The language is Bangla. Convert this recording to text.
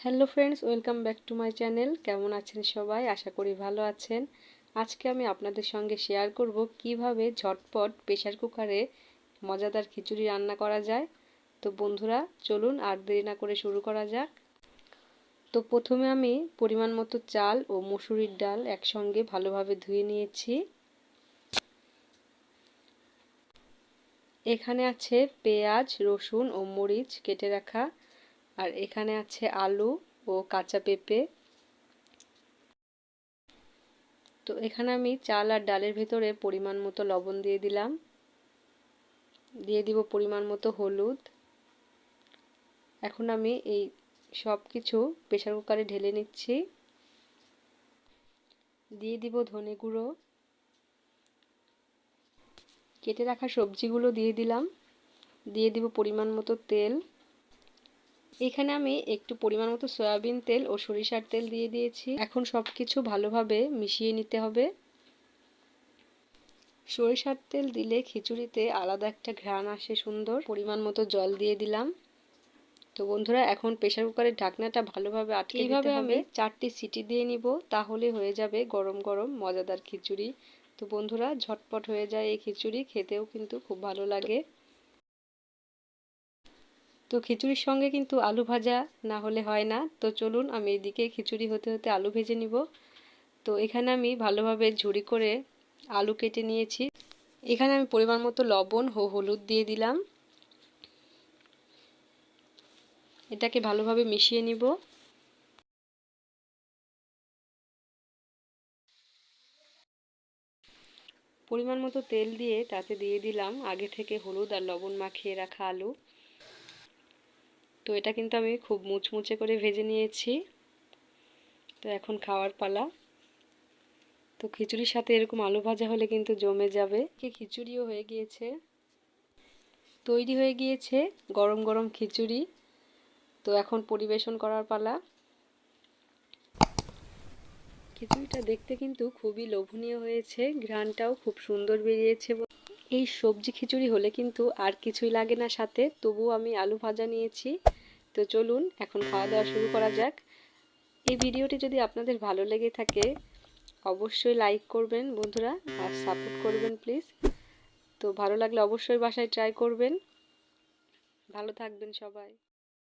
Hello friends, welcome back to my channel. কেমন আছেন সবাই? আশা করি ভালো আছেন। আজকে আমি আপনাদের সঙ্গে শেয়ার করব কীভাবে ঝটপট প্রেশার কুকারে মজাদার খিচুড়ি রান্না করা যায়। তো বন্ধুরা, চলুন আর দেরি না করে শুরু করা যাক। তো প্রথমে আমি পরিমাণ মতো চাল ও মসুরির ডাল একসঙ্গে ভালোভাবে ধুয়ে নিয়েছি। এখানে আছে পেঁয়াজ, রসুন ও মরিচ কেটে রাখা আর এখানে আছে আলু ও কাঁচা পেঁপে। তো এখানে আমি চাল আর ডালের ভেতরে পরিমাণ মতো লবণ দিয়ে দিলাম। দিয়ে দিব পরিমাণ মতো হলুদ। এখন আমি এই সব কিছু প্রেশার কুকারে ঢেলে নিচ্ছি। দিয়ে দিব ধনে গুঁড়ো। কেটে রাখা সবজিগুলো দিয়ে দিলাম। দিয়ে দিব পরিমাণ মতো তেল। এখানে আমি একটু পরিমাণ মতো সয়াবিন তেল ও সরিষার তেল দিয়ে দিয়েছি। এখন সব কিছু ভালোভাবে মিশিয়ে নিতে হবে। সরিষার তেল দিলে খিচুড়িতে আলাদা একটা ঘ্রাণ আসে সুন্দর। পরিমাণ মতো জল দিয়ে দিলাম। তো বন্ধুরা এখন প্রেশার কুকারের ঢাকনাটা ভালোভাবে আটকে এইভাবে আমি চারটি সিটি দিয়ে নিব তাহলে হয়ে যাবে গরম গরম মজাদার খিচুড়ি। তো বন্ধুরা ঝটপট হয়ে যায় এই খিচুড়ি খেতেও কিন্তু খুব ভালো লাগে। তো খিচুড়ির সঙ্গে কিন্তু আলু ভাজা না হলে হয় না। তো চলুন আমি এদিকে খিচুড়ি হতে হতে আলু ভেজে নিব। তো এখানে আমি ভালোভাবে ঝুড়ি করে আলু কেটে নিয়েছি। এখানে আমি পরিমাণ মতো লবণ ও হলুদ দিয়ে দিলাম। এটাকে ভালোভাবে মিশিয়ে নিব। পরিমাণ মতো তেল দিয়ে তাতে দিয়ে দিলাম আগে থেকে হলুদ আর লবণ মাখিয়ে রাখা আলু। তো এটা কিন্তু আমি খুব মুচমুচে করে ভেজে নিয়েছি। তো এখন খাওয়ার পালা। তো খিচুড়ির সাথে এরকম আলু ভাজা হলে কিন্তু জমে যাবে। কি খিচুড়িও হয়ে গিয়েছে। তৈরি হয়ে গিয়েছে গরম গরম খিচুড়ি। তো এখন পরিবেশন করার পালা। খিচুড়িটা দেখতে কিন্তু খুবই লোভনীয় হয়েছে। ঘ্রানটাও খুব সুন্দর বেরিয়েছে এই সবজি খিচুড়ি হলে কিন্তু আর কিছুই লাগে না সাথে। তবুও আমি আলু ভাজা নিয়েছি। তো চলুন, এখন খাওয়া দাওয়া শুরু করা যাক। এই ভিডিওটি যদি আপনাদের ভালো লেগে থাকে, অবশ্যই লাইক করবেন বন্ধুরা, আর সাপোর্ট করবেন প্লিজ। তো ভালো লাগলে অবশ্যই বাসায় ট্রাই করবেন। ভালো থাকবেন সবাই।